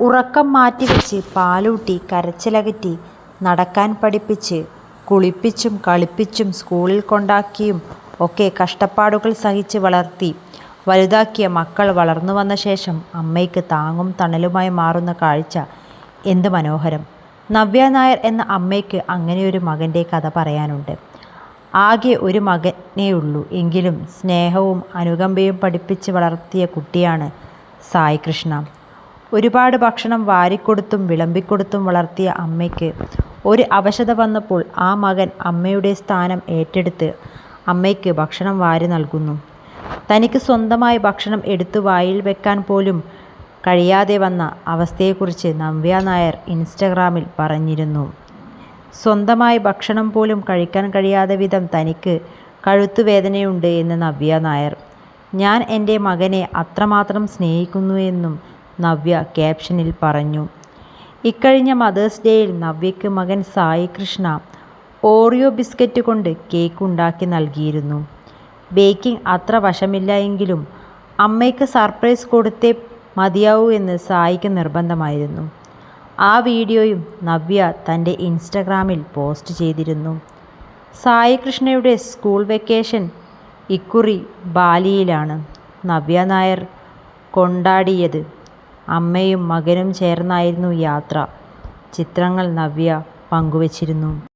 ഉറക്കം മാറ്റിവെച്ച് പാലൂട്ടി കരച്ചിലകറ്റി നടക്കാൻ പഠിപ്പിച്ച് കുളിപ്പിച്ചും കളിപ്പിച്ചും സ്കൂളിൽ കൊണ്ടാക്കിയും ഒക്കെ കഷ്ടപ്പാടുകൾ സഹിച്ച് വളർത്തി വലുതാക്കിയ മക്കൾ വളർന്നു വന്ന ശേഷം അമ്മയ്ക്ക് താങ്ങും തണലുമായി മാറുന്ന കാഴ്ച എന്ത് മനോഹരം! നവ്യ നായർ എന്ന അമ്മയ്ക്ക് അങ്ങനെയൊരു മകന്റെ കഥ പറയാനുണ്ട്. ആകെ ഒരു മകനേ ഉള്ളൂ എങ്കിലും സ്നേഹവും അനുകമ്പയും പഠിപ്പിച്ച് വളർത്തിയ കുട്ടിയാണ് സായികൃഷ്ണ. ഒരുപാട് ഭക്ഷണം വാരിക്കൊടുത്തും വിളമ്പിക്കൊടുത്തും വളർത്തിയ അമ്മയ്ക്ക് ഒരു അവശത വന്നപ്പോൾ ആ മകൻ അമ്മയുടെ സ്ഥാനം ഏറ്റെടുത്ത് അമ്മയ്ക്ക് ഭക്ഷണം വാരി നൽകുന്നു. തനിക്ക് സ്വന്തമായി ഭക്ഷണം എടുത്തു വായിൽ വെക്കാൻ പോലും കഴിയാതെ വന്ന അവസ്ഥയെക്കുറിച്ച് നവ്യ നായർ ഇൻസ്റ്റഗ്രാമിൽ പറഞ്ഞിരുന്നു. സ്വന്തമായി ഭക്ഷണം പോലും കഴിക്കാൻ കഴിയാതെ വിധം തനിക്ക് കഴുത്തുവേദനയുണ്ട് എന്ന് നവ്യ നായർ. ഞാൻ എന്റെ മകനെ അത്രമാത്രം സ്നേഹിക്കുന്നുവെന്നും നവ്യ ക്യാപ്ഷനിൽ പറഞ്ഞു. ഇക്കഴിഞ്ഞ മദേഴ്സ് ഡേയിൽ നവ്യയ്ക്ക് മകൻ സായി കൃഷ്ണ ഓറിയോ ബിസ്ക്കറ്റ് കൊണ്ട് കേക്ക് ഉണ്ടാക്കി നൽകിയിരുന്നു. ബേക്കിംഗ് അത്ര വശമില്ല എങ്കിലും അമ്മയ്ക്ക് സർപ്രൈസ് കൊടുത്തേ മതിയാവൂ എന്ന് സായിക്ക് നിർബന്ധമായിരുന്നു. ആ വീഡിയോയും നവ്യ തന്റെ ഇൻസ്റ്റഗ്രാമിൽ പോസ്റ്റ് ചെയ്തിരുന്നു. സായി കൃഷ്ണയുടെ സ്കൂൾ വെക്കേഷൻ ഇക്കുറി ബാലിയിലാണ് നവ്യ നായർ കൊണ്ടാടിയത്. അമ്മയും മകനും ചേർന്നായിരുന്നു യാത്ര. ചിത്രങ്ങൾ നവ്യ പങ്കുവച്ചിരുന്നു.